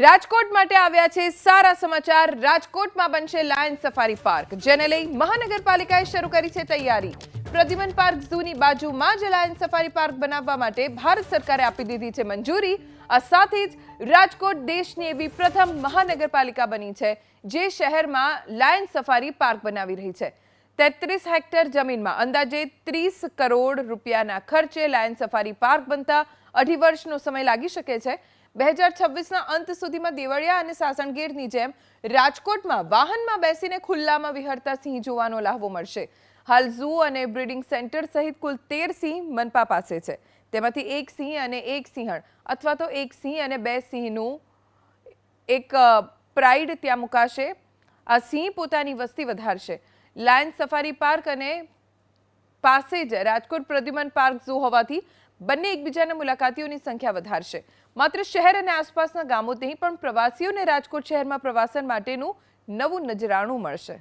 રાજકોટ માટે આવ્યા છે સારા સમાચાર. રાજકોટમાં બનશે લાયન સફારી પાર્ક, જેને લઈ મહાનગરપાલિકાએ શરૂ કરી છે તૈયારી. પ્રદ્યુમન પાર્ક ઝૂની બાજુમાં જ લાયન સફારી પાર્ક બનાવવા માટે ભારત સરકારે આપી દીધી છે મંજૂરી. આ સાથે જ રાજકોટ દેશની એવી પ્રથમ મહાનગરપાલિકા બની છે, જે શહેરમાં લાયન સફારી પાર્ક બનાવી રહી છે. તેત્રીસ હેક્ટર જમીનમાં અંદાજે ત્રીસ કરોડ રૂપિયાના ખર્ચે લાયન સફારી પાર્ક બનતા અઢી વર્ષનો સમય લાગી શકે છે. બે હજાર છવ્વીસના અંત સુધીમાં દેવળિયા અને સાસણગીરની જેમ રાજકોટમાં વાહનમાં બેસીને ખુલ્લામાં વિહરતા સિંહ જોવાનો લહાવો મળશે. હાલ ઝૂ અને બ્રીડિંગ સેન્ટર સહિત કુલ તેર સિંહ મનપા પાસે છે. તેમાંથી એક સિંહ અને એક સિંહણ, અથવા તો એક સિંહ અને બે સિંહનું એક પ્રાઇડ ત્યાં મુકાશે. આ સિંહ પોતાની વસ્તી વધારશે. લાયન સફારી પાર્ક અને પાસે જ રાજકોટ પ્રદ્યુમન પાર્ક ઝૂ હોવાથી બંને એકબીજાના મુલાકાતીઓની સંખ્યા વધારશે. માત્ર શહેર અને આસપાસના ગામો નહીં, પણ પ્રવાસીઓને રાજકોટ શહેરમાં પ્રવાસન માટેનું નવું નજરાણું મળશે.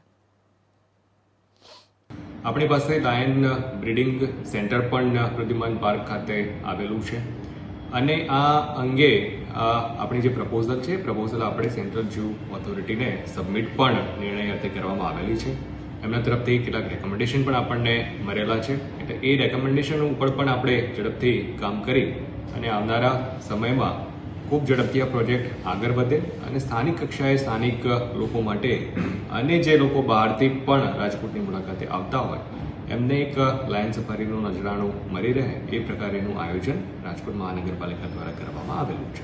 આપણી પાસે લાયન બ્રીડિંગ સેન્ટર પણ પ્રદ્યુમન પાર્ક ખાતે આવેલું છે. અને આ અંગે આપણી જે પ્રપોઝલ છે, પ્રપોઝલ આપણે સેન્ટ્રલ ઝૂ ઓથોરિટીને સબમિટ પણ નિર્ણય અર્થે કરવામાં આવેલી છે. એમના તરફથી કેટલાક રેકમેન્ડેશન પણ આપણને મળેલા છે. એટલે એ રેકમેન્ડેશન ઉપર પણ આપણે ઝડપથી કામ કરી અને આવનારા સમયમાં ખૂબ ઝડપથી આ પ્રોજેક્ટ આગળ વધે અને સ્થાનિક કક્ષાએ સ્થાનિક લોકો માટે અને જે લોકો બહારથી પણ રાજકોટની મુલાકાતે આવતા હોય, એમને એક લાયન સફારીનું નજરાણું મળી રહે. એ પ્રકારેનું આયોજન રાજકોટ મહાનગરપાલિકા દ્વારા કરવામાં આવેલું છે.